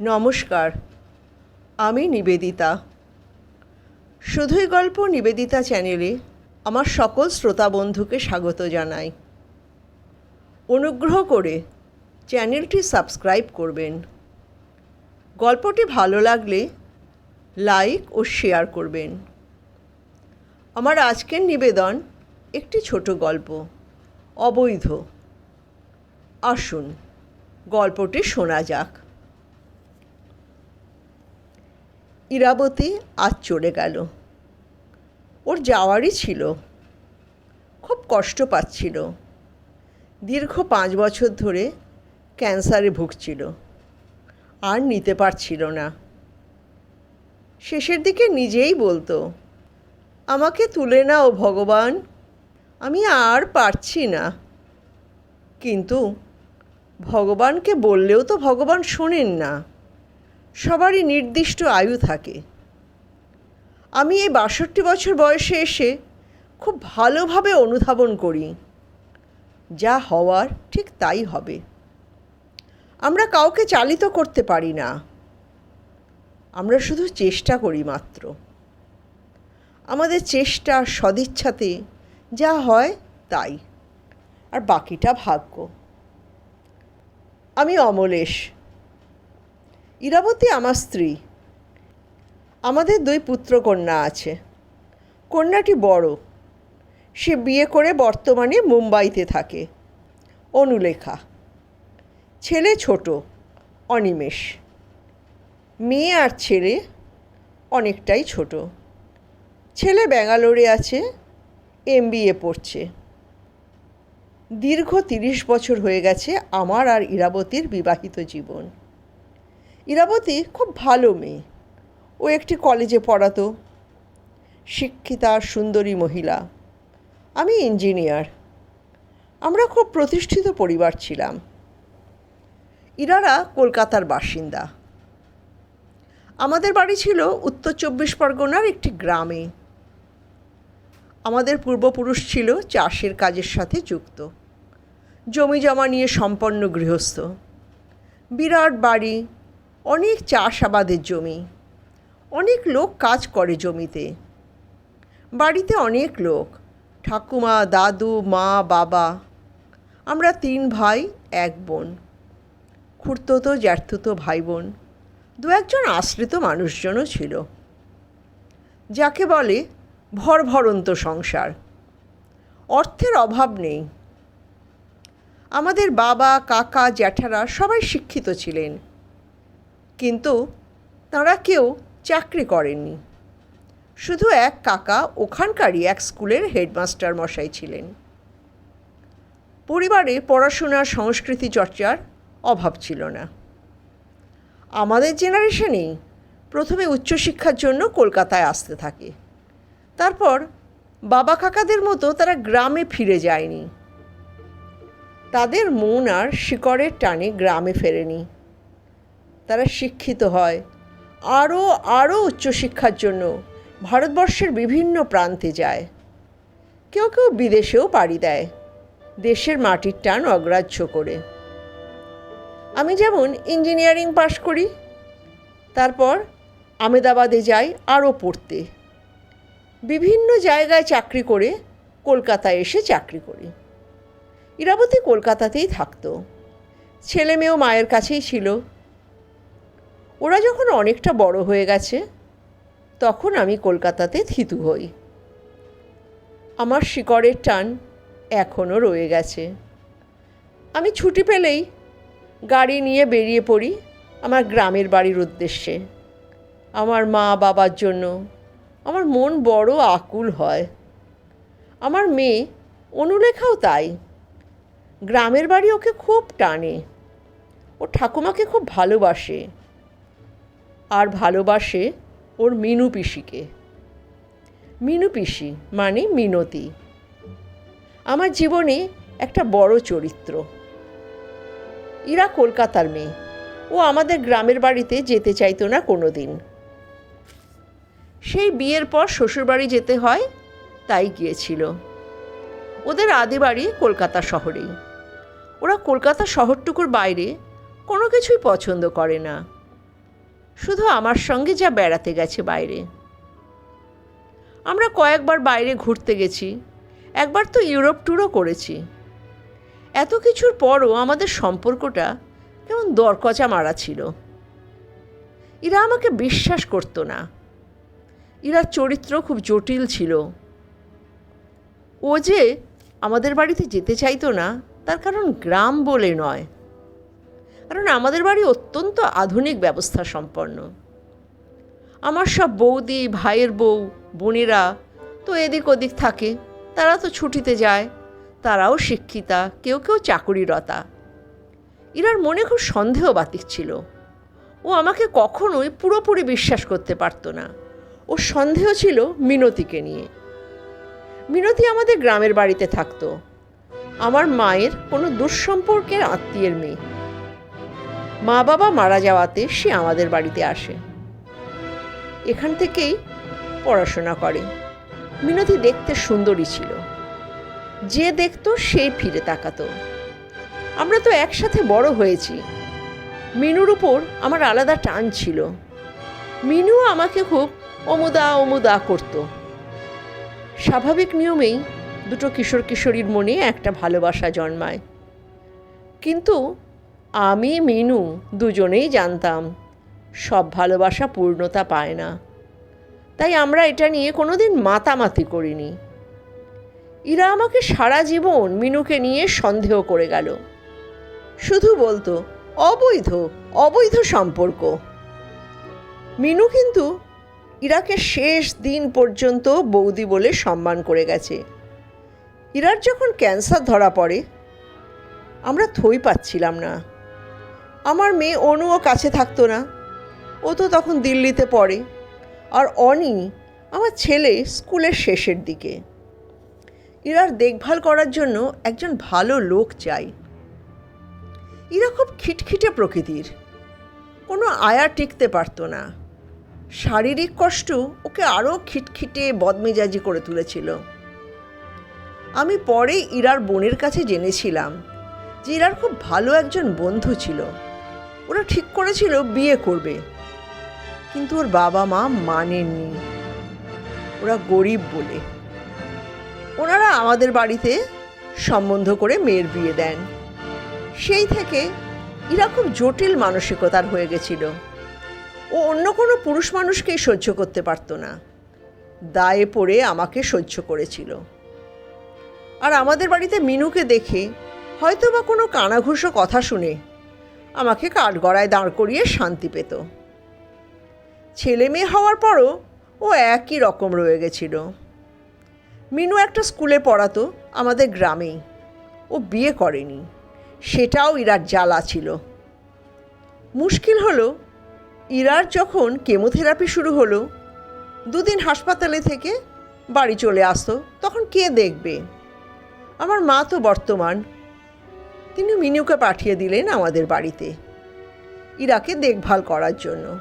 নমস্কার, আমি নিবেদিতা। শুধুই গল্প নিবেদিতা চ্যানেলে আমার সকল শ্রোতা বন্ধুকে স্বাগত জানাই। অনুগ্রহ করে চ্যানেলটি সাবস্ক্রাইব করবেন। গল্পটি ভালো লাগলে লাইক ও শেয়ার করবেন। আমার আজকের নিবেদন একটি ছোট গল্প, অবৈধ। আসুন, গল্পটি শোনা যাক। ইরাবতী আজ চলে গেল। ওর যাওয়ারই ছিল। খুব কষ্ট পাচ্ছিল। দীর্ঘ পাঁচ বছর ধরে ক্যান্সারে ভুগছিল। আর নিতে পারছিল না। শেষের দিকে নিজেই বলতো, আমাকে তুলে নাও ভগবান, আমি আর পারছি না। কিন্তু ভগবানকে বললেও তো ভগবান শোনেন না। সবারই নির্দিষ্ট আয়ু থাকে। আমি এই বাষট্টি বছর বয়সে এসে খুব ভালোভাবে অনুধাবন করি। যা হওয়ার ঠিক তাই হবে। আমরা কাউকে চালিত করতে পারি না। আমরা শুধু চেষ্টা করি মাত্র। আমাদের চেষ্টা, সদিচ্ছাতে যা হয় তাই। আর বাকিটা ভাগ্য। আমি অমলেশ। ইরাবতী আমার স্ত্রী। আমাদের দুই পুত্রকন্যা আছে। কন্যাটি বড়। সে বিয়ে করে বর্তমানে মুম্বাইতে থাকে। অনুলেখা। ছেলে ছোট, অনিমেষ। মেয়ে আর ছেলে অনেকটাই ছোট। ছেলে ব্যাঙ্গালোরে আছে এম পড়ছে। দীর্ঘ তিরিশ বছর হয়ে গেছে আমার আর ইরাবতীর বিবাহিত জীবন। ইরাবতী খুব ভালো মেয়ে। ও একটি কলেজে পড়াতো। শিক্ষিতা, সুন্দরী মহিলা। আমি ইঞ্জিনিয়ার। আমরা খুব প্রতিষ্ঠিত পরিবার ছিলাম। ইরারা কলকাতার বাসিন্দা। আমাদের বাড়ি ছিল উত্তর চব্বিশ পরগনার একটি গ্রামে। আমাদের পূর্বপুরুষ ছিল চাষের কাজের সাথে যুক্ত। জমি জমা নিয়ে সম্পন্ন গৃহস্থ। বিরাট বাড়ি অনেক চাষাবাদের জমি, অনেক লোক কাজ করে জমিতে। বাড়িতে অনেক লোক, ঠাকুমা, দাদু, মা, বাবা। আমরা তিন ভাই, এক বোন। খুঁড়তো জ্যাঠতুতো ভাই বোন দু একজন আশ্রিত মানুষজনও ছিল। যাকে বলে ভরভরন্ত সংসার। অর্থের অভাব নেই। আমাদের বাবা, কাকা, জ্যাঠারা সবাই শিক্ষিত ছিলেন। কিন্তু তাঁরা কেউ চাকরি করেননি। শুধু এক কাকা ওখানকারই এক স্কুলের হেডমাস্টার মশাই ছিলেন। পরিবারে পড়াশোনার সংস্কৃতি চর্চার অভাব ছিল না। আমাদের জেনারেশনেই প্রথমে উচ্চশিক্ষার জন্য কলকাতায় আসতে থাকে। তারপর বাবা কাকাদের মতো তারা গ্রামে ফিরে যায়নি। তাদের মন আর শিকড়ের টানে গ্রামে ফেরেনি। তারা শিক্ষিত হয়। আরও আরও উচ্চশিক্ষার জন্য ভারতবর্ষের বিভিন্ন প্রান্তে যায়। কেউ কেউ বিদেশেও পাড়ি দেয়। দেশের মাটির টান অগ্রাহ্য করে। আমি যেমন ইঞ্জিনিয়ারিং পাশ করি, তারপর আমেদাবাদে যাই আরও পড়তে। বিভিন্ন জায়গায় চাকরি করে কলকাতায় এসে চাকরি করি। ইরাবতী কলকাতাতেই থাকতো। ছেলে মেয়েও মায়ের কাছেই ছিল। ওরা যখন অনেকটা বড় হয়ে গেছে, তখন আমি কলকাতাতে থিতু হই। আমার শিকড়ের টান এখনও রয়ে গেছে। আমি ছুটি পেলেই গাড়ি নিয়ে বেরিয়ে পড়ি আমার গ্রামের বাড়ির উদ্দেশ্যে। আমার মা বাবার জন্য আমার মন বড় আকুল হয়। আমার মেয়ে অনুলেখাও তাই। গ্রামের বাড়ি ওকে খুব টানে। ও ঠাকুমাকে খুব ভালোবাসে। আর ভালোবাসে ওর মিনু পিসিকে। মিনু পিসি মানে মিনতি। আমার জীবনে একটা বড় চরিত্র। ইরা কলকাতার মেয়ে। ও আমাদের গ্রামের বাড়িতে যেতে চাইতো না কোনো দিন সেই বিয়ের পর শ্বশুরবাড়ি যেতে হয়, তাই গিয়েছিল। ওদের আদি বাড়ি কলকাতা শহরেই। ওরা কলকাতা শহরটুকুর বাইরে কোনো কিছুই পছন্দ করে না। শুধু আমার সঙ্গে যা বেড়াতে গেছে বাইরে। আমরা কয়েকবার বাইরে ঘুরতে গেছি, একবার তো ইউরোপ ট্যুরও করেছি। এত কিছুর পরও আমাদের সম্পর্কটা কেমন দরকচা মারা ছিল। এরা আমাকে বিশ্বাস করতো না। ইরার চরিত্র খুব জটিল ছিল। ও যে আমাদের বাড়িতে যেতে চাইতো না, তার কারণ গ্রাম বলে নয়। কারণ আমাদের বাড়ি অত্যন্ত আধুনিক ব্যবস্থা সম্পন্ন। আমার সব বৌদি, ভাইয়ের বউ, বোনেরা তো এদিক ওদিক থাকে। তারা তো ছুটিতে যায়, তারাও শিক্ষিতা, কেউ কেউ চাকুরিরতা। ইরার মনে খুব সন্দেহ বাতিক ছিল। ও আমাকে কখনোই পুরোপুরি বিশ্বাস করতে পারতো না। ও সন্দেহ ছিল মিনতিকে নিয়ে। মিনতি আমাদের গ্রামের বাড়িতে থাকতো। আমার মায়ের কোনো দুঃসম্পর্কের আত্মীয়ের মেয়ে। মা বাবা মারা যাওয়াতে সে আমাদের বাড়িতে আসে। এখান থেকেই পড়াশোনা করে। মিনতি দেখতে সুন্দরী ছিল। যে দেখতো সে ফিরে তাকাতো। আমরা তো একসাথে বড় হয়েছি। মিনুর উপর আমার আলাদা টান ছিল। মিনুও আমাকে খুব অমুদা অমুদা করতো। স্বাভাবিক নিয়মেই দুটো কিশোর কিশোরীর মনে একটা ভালোবাসা জন্মায়। কিন্তু আমি মিনু দুজনেই জানতাম। সব ভালোবাসা পূর্ণতা পায় না। তাই আমরা এটা নিয়ে কোনোদিন মাতামাতি করিনি। ইরা আমাকে সারা জীবন মিনুকে নিয়ে সন্দেহ করে গেল। শুধু বলতো, অবৈধ অবৈধ সম্পর্ক। মিনু কিন্তু ইরাকে শেষ দিন পর্যন্ত বৌদি বলে সম্মান করে গেছে। ইরার যখন ক্যান্সার ধরা পড়ে, আমরা থই পাচ্ছিলাম না। আমার মেয়ে অনুও কাছে থাকতো না। ও তো তখন দিল্লিতে পড়ে। আর অনি আমার ছেলে স্কুলের শেষের দিকে। ইরার দেখভাল করার জন্য একজন ভালো লোক চাই। ইরা খুব খিটখিটে প্রকৃতির। কোনো আয়া টিকতে পারতো না। শারীরিক কষ্ট ওকে আরও খিটখিটে বদমেজাজি করে তুলেছিল। আমি পরে ইরার বোনের কাছে জেনেছিলাম যে ইরার খুব ভালো একজন বন্ধু ছিল। ওরা ঠিক করেছিল বিয়ে করবে। কিন্তু ওর বাবা মা মানেননি। ওরা গরিব বলে। ওনারা আমাদের বাড়িতে সম্বন্ধ করে মেয়ের বিয়ে দেন। সেই থেকে ইরা খুব জটিল মানসিকতার হয়ে গেছিল। ও অন্য কোনো পুরুষ মানুষকেই সহ্য করতে পারতো না। দায়ে পড়ে আমাকে সহ্য করেছিল। আর আমাদের বাড়িতে মিনুকে দেখে হয়তো বা কোনো কানাঘুষো কথা শুনে আমাকে কাঠগড়ায় দাঁড় করিয়ে শান্তি পেত। ছেলে মেয়ে হওয়ার পরও ও একই রকম রয়ে গেছিল। মিনু একটা স্কুলে পড়াতো আমাদের গ্রামেই। ও বিয়ে করেনি, সেটাও ইরার জ্বালা ছিল। মুশকিল হলো, ইরার যখন কেমোথেরাপি শুরু হলো, দুদিন হাসপাতালে থেকে বাড়ি চলে আসতো, তখন কে দেখবে? আমার মা তো বর্তমান তিনি মিনুকে পাঠিয়ে দিলেন আমাদের বাড়িতে। ইরাকে দেখভাল করার জন্য।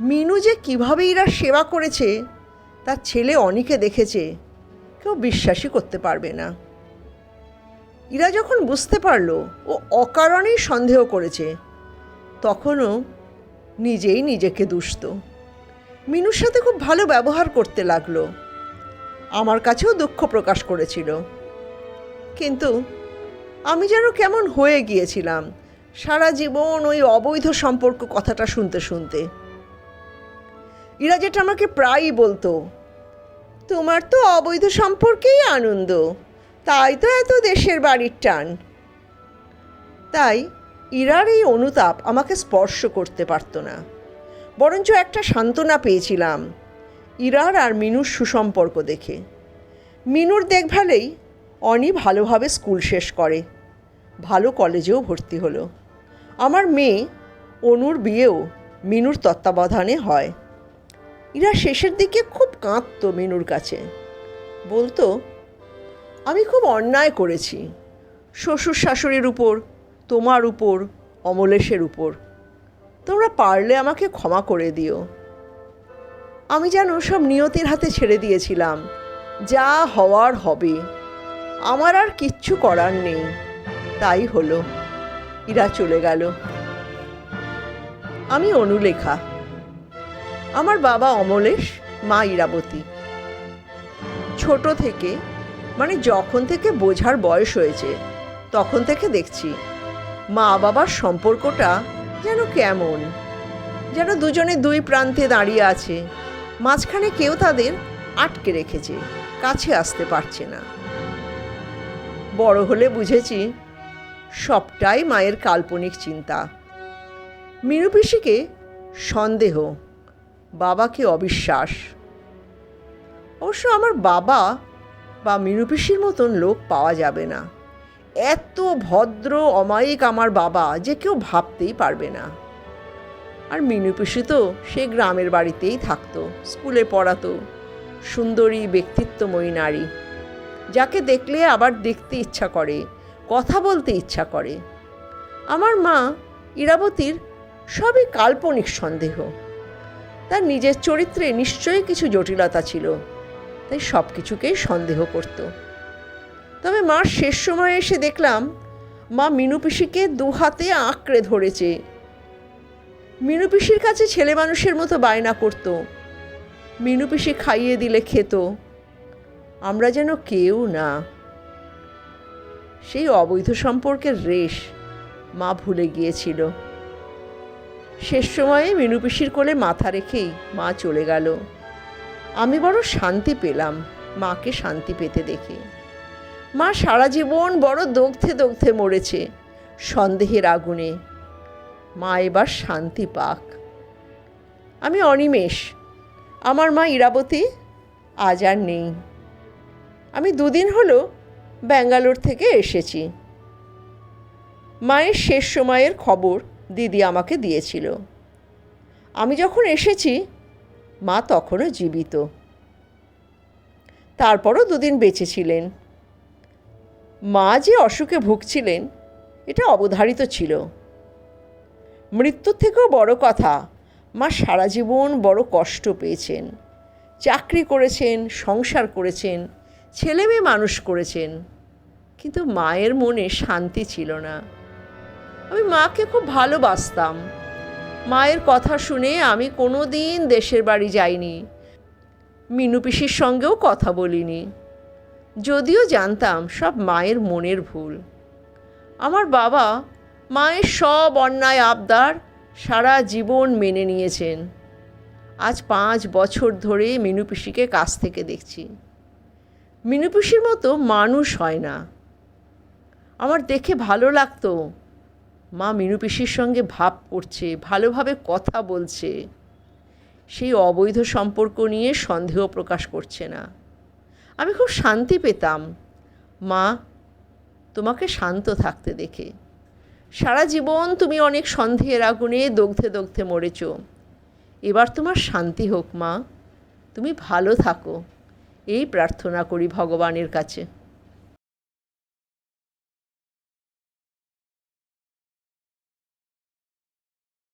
মিনু যে কীভাবে ইরার সেবা করেছে, তার ছেলে অনিকে দেখেছে, কেউ বিশ্বাসই করতে পারবে না। ইরা যখন বুঝতে পারল, ও অকারণেই সন্দেহ করেছে, তখনও নিজেই নিজেকে দুষত মিনুর সাথে খুব ভালো ব্যবহার করতে লাগল। আমার কাছেও দুঃখ প্রকাশ করেছিল। কিন্তু আমি যেন কেমন হয়ে গিয়েছিলাম। সারা জীবন ওই অবৈধ সম্পর্ক কথাটা শুনতে শুনতে। ইরা যেটা আমাকে প্রায়ই বলতো, তোমার তো অবৈধ সম্পর্কেই আনন্দ, তাই তো এত দেশের বাড়ির টান। তাই ইরার এই অনুতাপ আমাকে স্পর্শ করতে পারতো না। বরঞ্চ একটা সান্ত্বনা পেয়েছিলাম, ইরার আর মিনুর সুসম্পর্ক দেখে। মিনুর দেখভালেই অনি ভালোভাবে স্কুল শেষ করে। ভালো কলেজেও ভর্তি হলো। আমার মেয়ে অনুর বিয়েও মিনুর তত্ত্বাবধানে হয়। ইরা শেষের দিকে খুব কাঁদতো মিনুর কাছে। বলতো, আমি খুব অন্যায় করেছি। শ্বশুর শাশুড়ির উপর, তোমার উপর, অমলেশের উপর। তোমরা পারলে আমাকে ক্ষমা করে দিও। আমি যেন সব নিয়তির হাতে ছেড়ে দিয়েছিলাম। যা হওয়ার হবে। আমার আর কিচ্ছু করার নেই। তাই হলো। ইরা চলে গেল। আমি অনুলেখা। আমার বাবা অমলেশ, মা ইরাবতী। ছোট থেকে মানে যখন থেকে বোঝার বয়স হয়েছে, তখন থেকে দেখছি মা বাবার সম্পর্কটা যেন কেমন। যেন দুজনে দুই প্রান্তে দাঁড়িয়ে আছে। মাঝখানে কেউ তাদের আটকে রেখেছে, কাছে আসতে পারছে না। বড় হলে বুঝেছি সবটাই মায়ের কাল্পনিক চিন্তা। মিনু পিসিকে সন্দেহ, বাবাকে অবিশ্বাস। অবশ্য আমার বাবা বা মিনু পিসির মতন লোক পাওয়া যাবে না। এত ভদ্র, অমায়িক আমার বাবা যে কেউ ভাবতেই পারবে না। আর মিনু পিসি তো সে গ্রামের বাড়িতেই থাকতো, স্কুলে পড়াতো, সুন্দরী, ব্যক্তিত্বময়ী নারী। যাকে দেখলে আবার দেখতে ইচ্ছা করে কথা বলতে ইচ্ছা করে। আমার মা ইরাবতীর সবই কাল্পনিক সন্দেহ। তার নিজের চরিত্রে নিশ্চয়ই কিছু জটিলতা ছিল, তাই সব কিছুকেই সন্দেহ করত। তবে মার শেষ সময়ে এসে দেখলাম, মা মিনু পিসিকে দু হাতে আঁকড়ে ধরেছে। মিনু পিসির কাছে ছেলে মানুষের মতো বায়না করত। মিনু পিসি খাইয়ে দিলে খেত। আমরা যেন কেউ না সেই অবৈধ সম্পর্কের রেশ মা ভুলে গিয়েছিল। শেষ সময়ে মিনু পিসির কোলে মাথা রেখেই মা চলে গেল। আমি বড় শান্তি পেলাম মাকে শান্তি পেতে দেখে। মা সারা জীবন বড় দগ্ধে দগ্ধে মরেছে সন্দেহের আগুনে। মা এবার শান্তি পাক। আমি অনিমেষ, আমার মা ইরাবতী আজ আর নেই। আমি দুদিন হলো ব্যাঙ্গালোর থেকে এসেছি। মায়ের শেষ সময়ের খবর দিদি আমাকে দিয়েছিল। আমি যখন এসেছি, মা তখনও জীবিত। তারপরও দুদিন বেঁচে ছিলেন। মা যে অসুখে ভুগছিলেন, এটা অবধারিত ছিল। মৃত্যুর থেকেও বড় কথা, মা সারা জীবন বড় কষ্ট পেয়েছেন। চাকরি করেছেন, সংসার করেছেন ছেলে মেয়ে মানুষ করেছেন। কিন্তু মায়ের মনে শান্তি ছিল না। আমি মাকে খুব ভালোবাসতাম। মায়ের কথা শুনে আমি কোনো দিন দেশের বাড়ি যাইনি। মিনু পিসির সঙ্গেও কথা বলিনি। যদিও জানতাম সব মায়ের মনের ভুল। আমার বাবা মায়ের সব অন্যায় আবদার সারা জীবন মেনে নিয়েছেন। আজ পাঁচ বছর ধরে মিনু পিসিকে কাছ থেকে দেখছি। মিনু পিসির মতো মানুষ হয় না। আমার দেখে ভালো লাগতো। মা মিনু পিসির সঙ্গে ভাব করছে, ভালোভাবে কথা বলছে। সেই অবৈধ সম্পর্ক নিয়ে সন্দেহ প্রকাশ করছে না। আমি খুব শান্তি পেতাম। মা, তোমাকে শান্ত থাকতে দেখে। সারা জীবন তুমি অনেক সন্দেহের আগুনে দগ্ধে দগ্ধে মরেছ। এবার তোমার শান্তি হোক, মা। তুমি ভালো থাকো। এই প্রার্থনা করি ভগবানের কাছে।